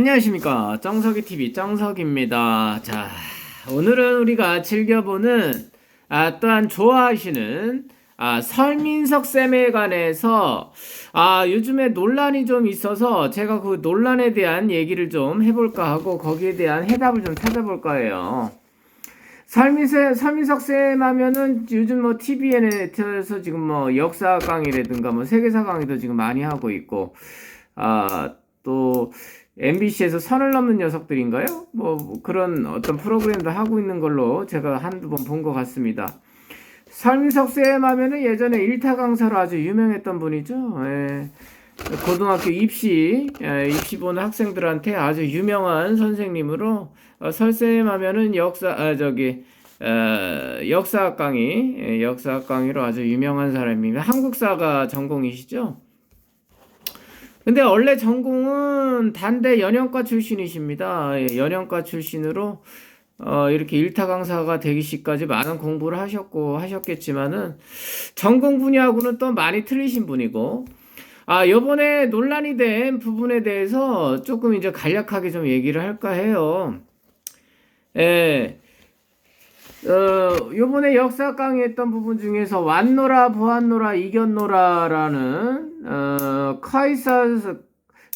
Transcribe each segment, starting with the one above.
안녕하십니까 정석이 TV 정석입니다. 자 오늘은 우리가 즐겨보는 아, 또한 좋아하시는 아, 설민석 쌤에 관해서 아, 요즘에 논란이 좀 있어서 제가 그 논란에 대한 얘기를 좀 해볼까 하고 거기에 대한 해답을 좀 찾아볼까 해요. 설민석, 설민석 쌤 하면은 요즘 뭐 TVN에서 지금 뭐 역사 강의라든가 뭐 세계사 강의도 지금 많이 하고 있고 아, 또 MBC에서 선을 넘는 녀석들인가요? 뭐 그런 어떤 프로그램도 하고 있는 걸로 제가 한두 번 본 것 같습니다. 설민석 쌤 하면은 예전에 일타 강사로 아주 유명했던 분이죠. 예. 고등학교 입시 예, 입시 보는 학생들한테 아주 유명한 선생님으로 어, 설쌤 하면은 역사 아, 저기 어, 역사학 강의 예, 역사학 강의로 아주 유명한 사람입니다. 한국사가 전공이시죠? 근데 원래 전공은 단대 연영과 출신이십니다. 예, 연영과 출신으로 어, 이렇게 일타 강사가 되기 시까지 많은 공부를 하셨고 하셨겠지만은 전공 분야하고는 또 많이 틀리신 분이고 아, 요번에 논란이 된 부분에 대해서 조금 이제 간략하게 좀 얘기를 할까 해요. 예. 어, 요번에 역사 강의했던 부분 중에서 왔노라 보았노라 이겼노라라는 어, 카이사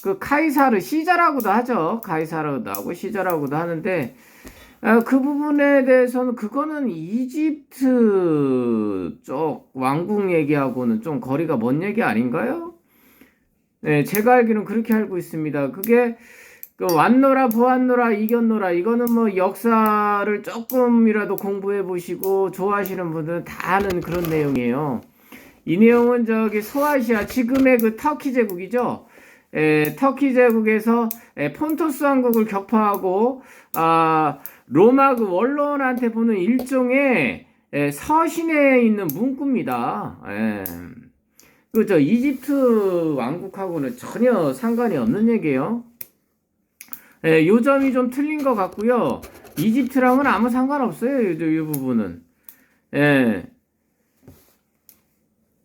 그 카이사르 시자라고도 하죠. 카이사르도 하고 시자라고도 하는데 어, 그 부분에 대해서는 그거는 이집트 쪽 왕궁 얘기하고는 좀 거리가 먼 얘기 아닌가요? 네, 제가 알기로는 그렇게 알고 있습니다. 그게 그 왔노라 보았노라 이겼노라 이거는 뭐 역사를 조금이라도 공부해 보시고 좋아하시는 분들은 다 아는 그런 내용이에요. 이 내용은 저기 소아시아 지금의 그 터키 제국이죠. 에, 터키 제국에서 에, 폰토스 왕국을 격파하고 아, 로마 그 원로원한테 보는 일종의 에, 서신에 있는 문구입니다. 에. 그저 이집트 왕국하고는 전혀 상관이 없는 얘기예요. 예, 요 점이 좀 틀린 것 같고요. 이집트랑은 아무 상관없어요. 이, 이 부분은. 예.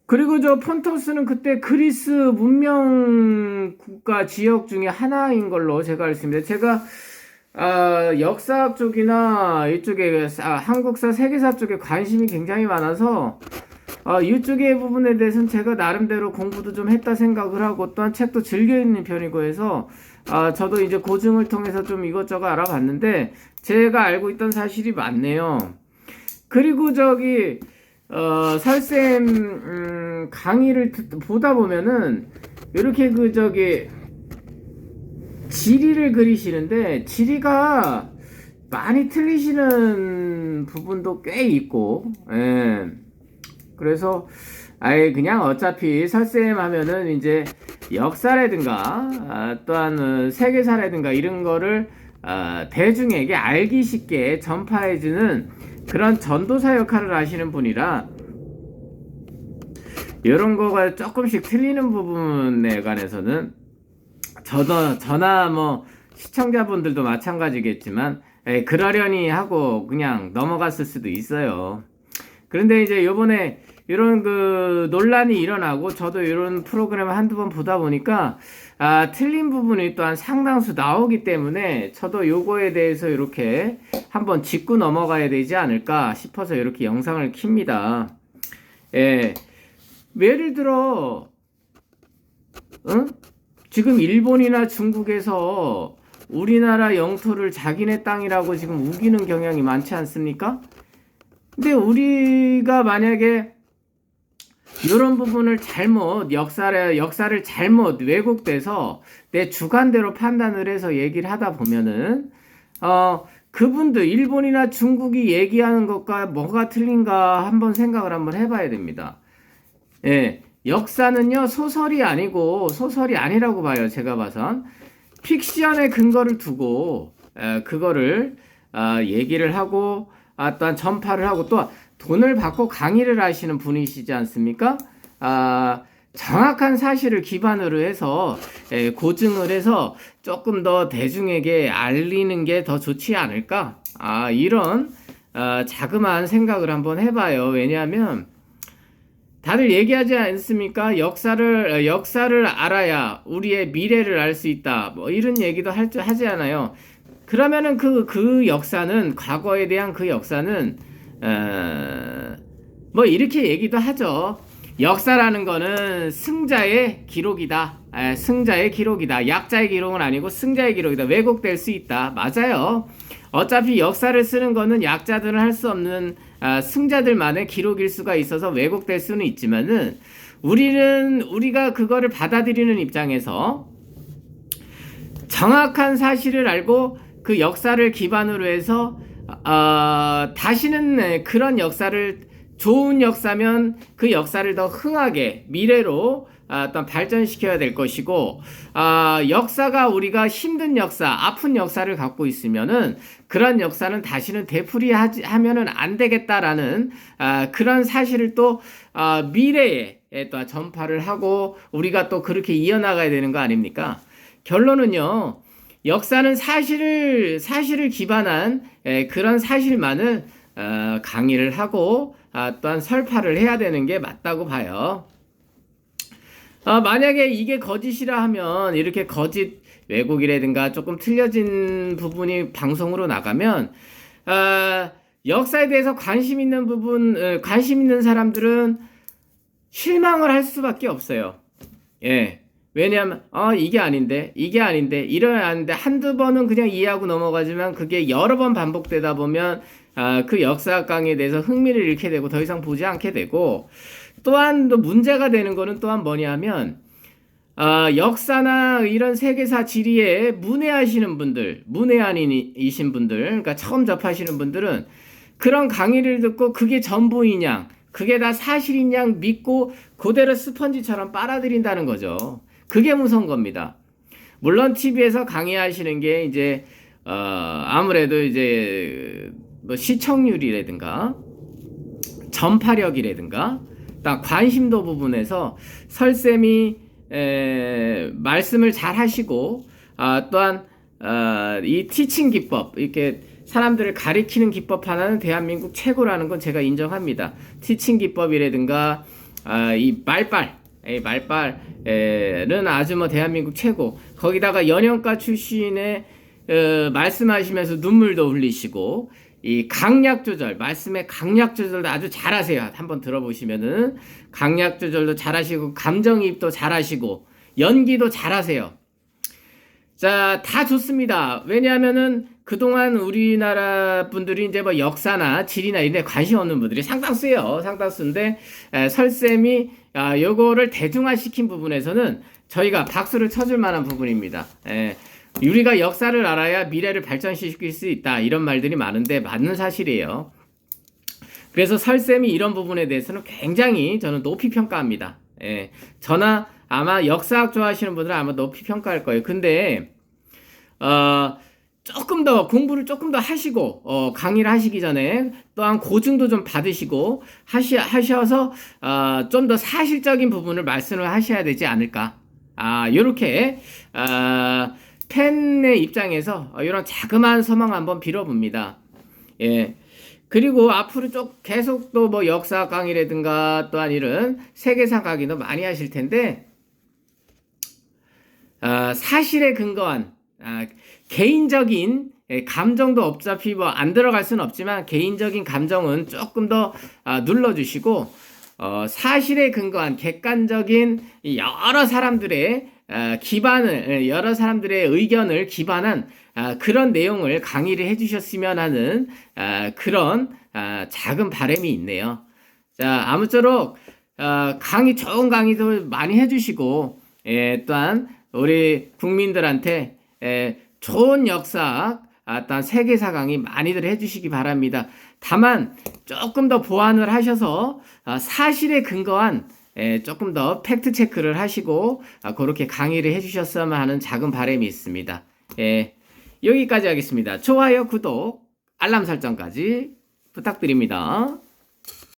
그리고 저 폰토스는 그때 그리스 문명 국가 지역 중에 하나인 걸로 제가 알습니다. 제가 아, 역사학 쪽이나 이쪽에 아, 한국사, 세계사 쪽에 관심이 굉장히 많아서 아, 이쪽의 부분에 대해서는 제가 나름대로 공부도 좀 했다 생각을 하고 또한 책도 즐겨 읽는 편이고 해서 아, 저도 이제 고증을 통해서 좀 이것저것 알아봤는데 제가 알고 있던 사실이 많네요. 그리고 저기 어, 설쌤 음, 강의를 듣, 보다 보면은 이렇게 그 저기 지리를 그리시는데 지리가 많이 틀리시는 부분도 꽤 있고, 예. 그래서 아예 그냥 어차피 설쌤 하면은 이제 역사라든가 아, 또한 어, 세계사라든가 이런 거를 아, 대중에게 알기 쉽게 전파해주는 그런 전도사 역할을 하시는 분이라 이런 거가 조금씩 틀리는 부분에 관해서는 저도 저나 뭐 시청자분들도 마찬가지겠지만 에, 그러려니 하고 그냥 넘어갔을 수도 있어요. 그런데 이제 요번에 이런 그 논란이 일어나고 저도 이런 프로그램을 한두 번 보다 보니까 아, 틀린 부분이 또한 상당수 나오기 때문에 저도 요거에 대해서 이렇게 한번 짚고 넘어가야 되지 않을까 싶어서 이렇게 영상을 킵니다. 예. 예를 들어, 응? 지금 일본이나 중국에서 우리나라 영토를 자기네 땅이라고 지금 우기는 경향이 많지 않습니까? 근데 우리가 만약에 이런 부분을 잘못 역사를 역사를 잘못 왜곡돼서 내 주관대로 판단을 해서 얘기를 하다 보면은 어 그분들 일본이나 중국이 얘기하는 것과 뭐가 틀린가 한번 생각을 한번 해봐야 됩니다. 예, 역사는요 소설이 아니고 소설이 아니라고 봐요 제가 봐선 픽션의 근거를 두고 에, 그거를 아, 얘기를 하고 아, 또한 전파를 하고 또 돈을 받고 강의를 하시는 분이시지 않습니까? 아, 정확한 사실을 기반으로 해서 에, 고증을 해서 조금 더 대중에게 알리는 게 더 좋지 않을까? 아, 이런 아, 자그마한 생각을 한번 해봐요. 왜냐하면 다들 얘기하지 않습니까? 역사를 어, 역사를 알아야 우리의 미래를 알 수 있다. 뭐 이런 얘기도 할, 하지 않아요. 그러면은 그, 그 역사는, 과거에 대한 그 역사는, 어, 뭐 이렇게 얘기도 하죠. 역사라는 거는 승자의 기록이다. 에, 승자의 기록이다. 약자의 기록은 아니고 승자의 기록이다. 왜곡될 수 있다. 맞아요. 어차피 역사를 쓰는 거는 약자들은 할 수 없는 아, 승자들만의 기록일 수가 있어서 왜곡될 수는 있지만은 우리는 우리가 그거를 받아들이는 입장에서 정확한 사실을 알고 그 역사를 기반으로 해서 어, 다시는 그런 역사를 좋은 역사면 그 역사를 더 흥하게 미래로 아, 어떤 발전시켜야 될 것이고 아, 역사가 우리가 힘든 역사, 아픈 역사를 갖고 있으면은 그런 역사는 다시는 되풀이하면은 안 되겠다라는 아, 그런 사실을 또 아, 미래에 또 전파를 하고 우리가 또 그렇게 이어나가야 되는 거 아닙니까? 결론은요. 역사는 사실을 사실을 기반한 에, 그런 사실만을 어, 강의를 하고 아, 또한 설파를 해야 되는 게 맞다고 봐요. 아, 만약에 이게 거짓이라 하면 이렇게 거짓 왜곡이라든가 조금 틀려진 부분이 방송으로 나가면 아, 역사에 대해서 관심 있는 부분, 어, 관심 있는 사람들은 실망을 할 수밖에 없어요. 예. 왜냐하면 어 이게 아닌데 이게 아닌데 이러야 하는데 한두 번은 그냥 이해하고 넘어가지만 그게 여러 번 반복되다 보면 아, 그 역사 강에 대해서 흥미를 잃게 되고 더 이상 보지 않게 되고 또한 또 문제가 되는 거는 또한 뭐냐면 아, 역사나 이런 세계사 지리에 문외하시는 분들, 문외한이신 분들, 그러니까 처음 접하시는 분들은 그런 강의를 듣고 그게 전부인 양, 그게 다 사실인 양 믿고 그대로 스펀지처럼 빨아들인다는 거죠. 그게 무서운 겁니다. 물론 TV에서 강의하시는 게 이제 어, 아무래도 이제 뭐 시청률이라든가 전파력이라든가 딱 관심도 부분에서 설쌤이 에, 말씀을 잘 하시고 아, 또한 어, 이 티칭 기법 이렇게 사람들을 가리키는 기법 하나는 대한민국 최고라는 건 제가 인정합니다. 티칭 기법이라든가 아, 이 말빨 이 말빨은 아주 뭐 대한민국 최고. 거기다가 연영가 출신의 어, 말씀하시면서 눈물도 흘리시고 이 강약 조절, 말씀의 강약 조절도 아주 잘하세요. 한번 들어보시면은 강약 조절도 잘하시고 감정이입도 잘하시고 연기도 잘하세요. 자, 다 좋습니다. 왜냐하면은 그동안 우리나라 분들이 이제 뭐 역사나 지리나 이런 데 관심 없는 분들이 상당수예요. 상당수인데 에, 설쌤이 아, 요거를 대중화시킨 부분에서는 저희가 박수를 쳐줄 만한 부분입니다. 에, 우리가 역사를 알아야 미래를 발전시킬 수 있다. 이런 말들이 많은데 맞는 사실이에요. 그래서 설쌤이 이런 부분에 대해서는 굉장히 저는 높이 평가합니다. 예. 저나 아마 역사학 좋아하시는 분들은 아마 높이 평가할 거예요. 근데, 어, 조금 더 공부를 조금 더 하시고 어, 강의를 하시기 전에 또한 고증도 좀 받으시고 하시 하셔서 어, 좀더 사실적인 부분을 말씀을 하셔야 되지 않을까. 아, 요렇게 아, 팬의 입장에서 이런 자그마한 소망 한번 빌어봅니다. 예. 그리고 앞으로 쭉 계속 또 뭐 역사 강의라든가 또한 이런 세계사 강의도 많이 하실 텐데 아, 사실에 근거한 아, 개인적인 예, 감정도 어차피 뭐 안 들어갈 수는 없지만 개인적인 감정은 조금 더 아, 눌러주시고 어, 사실에 근거한 객관적인 여러 사람들의 아, 기반을 예, 여러 사람들의 의견을 기반한 아, 그런 내용을 강의를 해주셨으면 하는 아, 그런 아, 작은 바람이 있네요. 자 아무쪼록 어, 강의 좋은 강의도 많이 해주시고 예, 또한 우리 국민들한테 예, 좋은 역사, 어떤 세계사 강의 많이들 해주시기 바랍니다. 다만 조금 더 보완을 하셔서 어, 사실에 근거한 예, 조금 더 팩트 체크를 하시고 아, 그렇게 강의를 해주셨으면 하는 작은 바람이 있습니다. 예, 여기까지 하겠습니다. 좋아요, 구독, 알람 설정까지 부탁드립니다.